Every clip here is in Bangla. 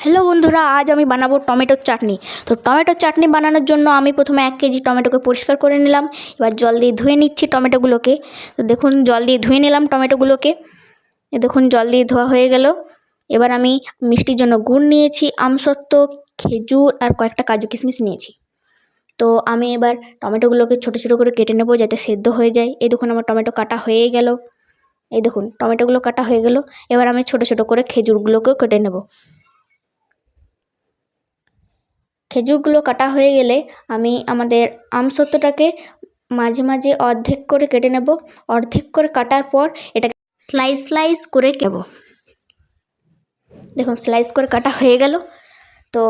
হ্যালো বন্ধুরা, আজ আমি বানাবো টমেটোর চাটনি। তো টমেটোর চাটনি বানানোর জন্য আমি প্রথমে এক কেজি টমেটোকে পরিষ্কার করে নিলাম। এবার জল দিয়ে ধুয়ে নিচ্ছি টমেটোগুলোকে। তো দেখুন, জল দিয়ে ধুয়ে নিলাম টমেটোগুলোকে। দেখুন, জল দিয়ে ধোয়া হয়ে গেল। এবার আমি মিষ্টির জন্য গুড় নিয়েছি, আমসত্ত্ব, খেজুর আর কয়েকটা কাজু কিশমিশ নিয়েছি। তো আমি এবার টমেটোগুলোকে ছোটো ছোটো করে কেটে নেব যাতে সেদ্ধ হয়ে যায়। এই দেখুন, আমার টমেটো কাটা হয়ে গেল। এই দেখুন, টমেটোগুলো কাটা হয়ে গেল। এবার আমি ছোটো ছোটো করে খেজুরগুলোকেও কেটে নেব। খেজুরগুলো কাটা হয়ে গেলে আমি আমাদের আমসত্ত্বটাকে মাঝে মাঝে অর্ধেক করে কেটে নেব। অর্ধেক করে কাটার পর এটাকে স্লাইস স্লাইস করে কেব দেখুন, স্লাইস করে কাটা হয়ে গেল। তো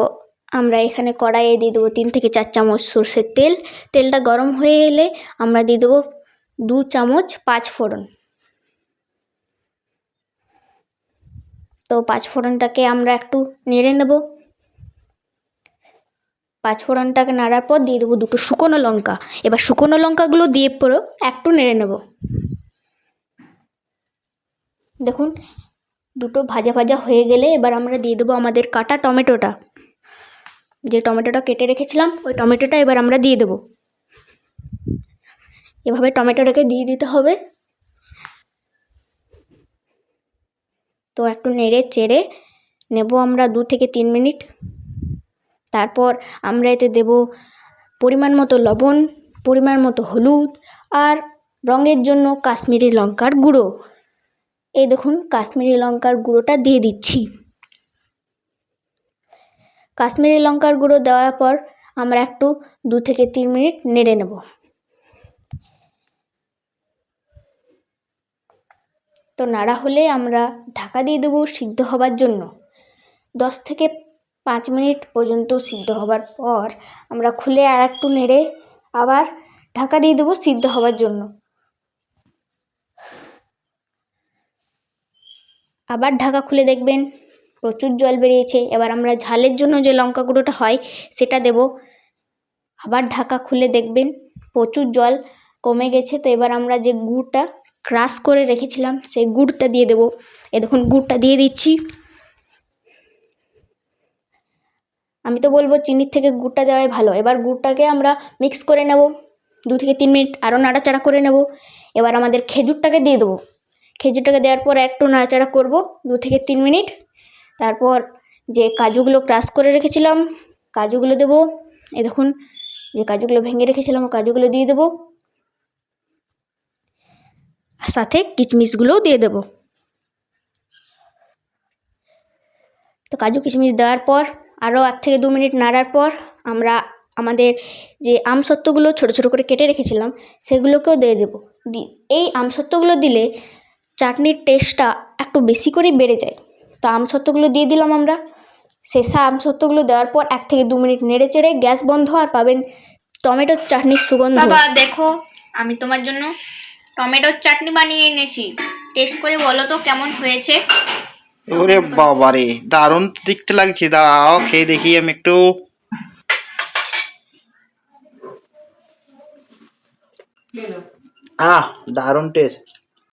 আমরা এখানে কড়াইয়ে দিয়ে দেবো তিন থেকে চার চামচ সর্ষের তেল। তেলটা গরম হয়ে এলে আমরা দিয়ে দেবো দু চামচ পাঁচ ফোড়ন। তো পাঁচ ফোড়নটাকে আমরা একটু নেড়ে নেব। পাঁচফোড়নটাকে নাড়ার পর দিয়ে দেবো দুটো শুকনো লঙ্কা। এবার শুকনো লঙ্কাগুলো দিয়ে পরেও একটু নেড়ে নেব। দেখুন, দুটো ভাজা ভাজা হয়ে গেলে এবার আমরা দিয়ে দেবো আমাদের কাটা টমেটোটা। যে টমেটোটা কেটে রেখেছিলাম, ওই টমেটোটা এবার আমরা দিয়ে দেবো। এভাবে টমেটোটাকে দিয়ে দিতে হবে। তো একটু নেড়ে চেড়ে নেব আমরা দু থেকে তিন মিনিট। তারপর আমরা এতে দেব পরিমাণ মতো লবণ, পরিমাণ মতো হলুদ আর রঙের জন্য কাশ্মীরি লঙ্কার গুঁড়ো। এই দেখুন, কাশ্মীরি লঙ্কার গুঁড়োটা দিয়ে দিচ্ছি। কাশ্মীরি লঙ্কার গুঁড়ো দেওয়ার পর আমরা একটু দু থেকে তিন মিনিট নেড়ে নেব। তো নাড়া হলে আমরা ঢাকা দিয়ে দেবো সিদ্ধ হবার জন্য। দশ থেকে পাঁচ মিনিট পর্যন্ত সিদ্ধ হবার পর আমরা খুলে আর একটু নেড়ে আবার ঢাকা দিয়ে দেবো সিদ্ধ হওয়ার জন্য। আবার ঢাকা খুলে দেখবেন প্রচুর জল বেরিয়েছে। এবার আমরা ঝালের জন্য যে লঙ্কা গুঁড়োটা হয় সেটা দেব। আবার ঢাকা খুলে দেখবেন প্রচুর জল কমে গেছে। তো এবার আমরা যে গুড়টা ক্রাশ করে রেখেছিলাম, সেই গুড়টা দিয়ে দেবো। এ দেখুন, গুড়টা দিয়ে দিচ্ছি। আমি তো বলব চিনির থেকে গুড়টা দেওয়াই ভালো। এবার গুড়টাকে আমরা মিক্স করে নেব। দু থেকে তিন মিনিট আরও নাড়াচাড়া করে নেব। এবার আমাদের খেজুরটাকে দিয়ে দেবো। খেজুরটাকে দেওয়ার পর একটু নাড়াচাড়া করব দু থেকে তিন মিনিট। তারপর যে কাজুগুলো ক্রাশ করে রেখেছিলাম, কাজুগুলো দেবো। এ দেখুন, যে কাজুগুলো ভেঙে রেখেছিলাম কাজুগুলো দিয়ে দেবো। সাথে কিচমিচগুলোও দিয়ে দেবো। তো কাজু কিশমিশ দেওয়ার পর আরও এক থেকে দু মিনিট নাড়ার পর আমরা আমাদের যে আমসত্ত্বগুলো ছোটো ছোটো করে কেটে রেখেছিলাম, সেগুলোকেও দিয়ে দেবো। দি, এই আমসত্ত্বগুলো দিলে চাটনির টেস্টটা একটু বেশি করেই বেড়ে যায়। তো আমসত্ত্বগুলো দিয়ে দিলাম আমরা। শেষা আমসত্ত্বগুলো দেওয়ার পর এক থেকে দু মিনিট নেড়ে চেড়ে গ্যাস বন্ধ আর পাবেন টমেটোর চাটনির সুগন্ধ। বাবা, দেখো, আমি তোমার জন্য টমেটোর চাটনি বানিয়ে এনেছি। টেস্ট করে বলো তো কেমন হয়েছে? ওরে বাবা রে দারুণ দেখতে লাগছে দাঁড়াও খেয়ে দেখি আমি একটু। আহ দারুণ টেস্ট